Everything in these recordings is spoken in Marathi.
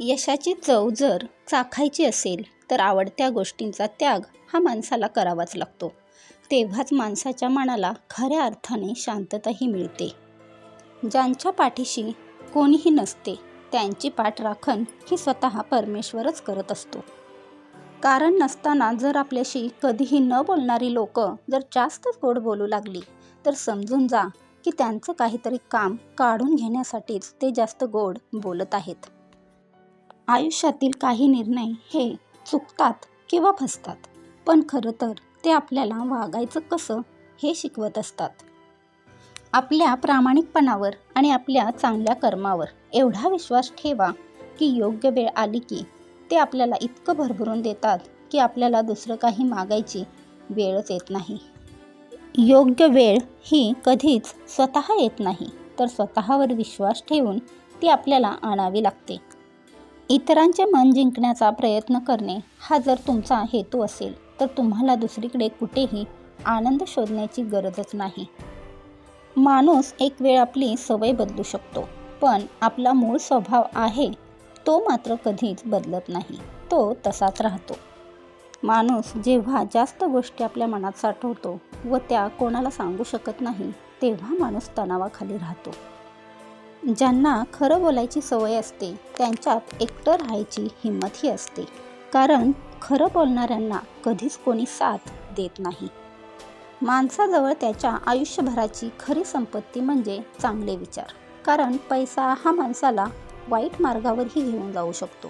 यशाची चव जर चाखायची असेल तर आवडत्या गोष्टींचा त्याग हा माणसाला करावाच लागतो. तेव्हाच माणसाच्या मनाला खऱ्या अर्थाने शांतताही मिळते. ज्यांच्या पाठीशी कोणीही नसते त्यांची पाठ राखण ही स्वतः परमेश्वरच करत असतो. कारण नसताना जर आपल्याशी कधीही न बोलणारी लोक जर जास्तच गोड बोलू लागली तर समजून जा की त्यांचं काहीतरी काम काढून घेण्यासाठीच ते जास्त गोड बोलत आहेत. आयुष्यातील काही निर्णय हे चुकतात किंवा फसतात. पण खरं तर ते आपल्याला वागायचं कसं हे शिकवत असतात. आपल्या प्रामाणिकपणावर आणि आपल्या चांगल्या कर्मावर एवढा विश्वास ठेवा की योग्य वेळ आली की ते आपल्याला इतकं भरभरून देतात की आपल्याला दुसरं काही मागायची वेळच येत नाही. योग्य वेळ ही कधीच स्वतः येत नाही तर स्वतःवर विश्वास ठेवून ती आपल्याला आणावी लागते. इतरांचे मन जिंकण्याचा प्रयत्न करणे हा जर तुमचा हेतू असेल तर तुम्हाला दुसरीकडे कुठेही आनंद शोधण्याची गरजच नाही. माणूस एक वेळ आपली सवय बदलू शकतो पण आपला मूळ स्वभाव आहे तो मात्र कधीच बदलत नाही तो तसाच राहतो. माणूस जेव्हा जास्त गोष्टी आपल्या मनात साठवतो व त्या कोणाला सांगू शकत नाही तेव्हा माणूस तणावाखाली राहतो. ज्यांना खरं बोलायची सवय असते त्यांच्यात एकटं राहायची हिंमतही असते. कारण खरं बोलणाऱ्यांना कधीच कोणी साथ देत नाही. माणसाजवळ त्याच्या आयुष्यभराची खरी संपत्ती म्हणजे चांगले विचार. कारण पैसा हा माणसाला वाईट मार्गावरही घेऊन जाऊ शकतो.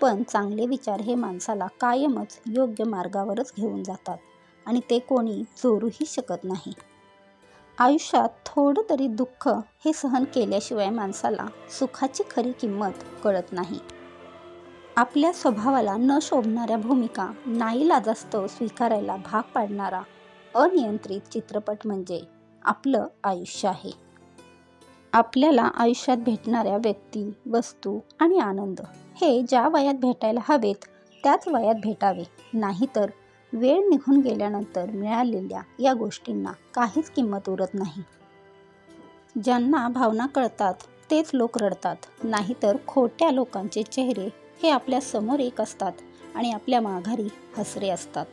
पण चांगले विचार हे माणसाला कायमच योग्य मार्गावरच घेऊन जातात. आणि ते कोणी चोरूही शकत नाही. आयुष्यात थोडं तरी दुःख हे सहन केल्याशिवाय माणसाला सुखाची खरी किंमत कळत नाही. आपल्या स्वभावाला न शोभणाऱ्या भूमिका नाईलाजास्तव स्वीकारायला भाग पाडणारा अनियंत्रित चित्रपट म्हणजे आपलं आयुष्य आहे. आपल्याला आयुष्यात भेटणाऱ्या व्यक्ती वस्तू आणि आनंद हे ज्या वयात भेटायला हवेत त्याच वयात भेटावे. नाहीतर वेळ निघून गेल्यानंतर मिळालेल्या या गोष्टींना काहीच किंमत उरत नाही. ज्यांना भावना कळतात तेच लोक रडतात. नाहीतर खोट्या लोकांचे चेहरे हे आपल्यासमोर एक असतात आणि आपल्या माघारी हसरे असतात.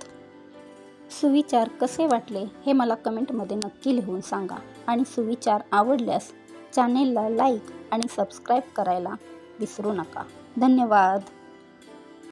सुविचार कसे वाटले हे मला कमेंटमध्ये नक्की लिहून सांगा आणि सुविचार आवडल्यास चॅनेलला लाईक आणि सबस्क्राईब करायला विसरू नका. धन्यवाद.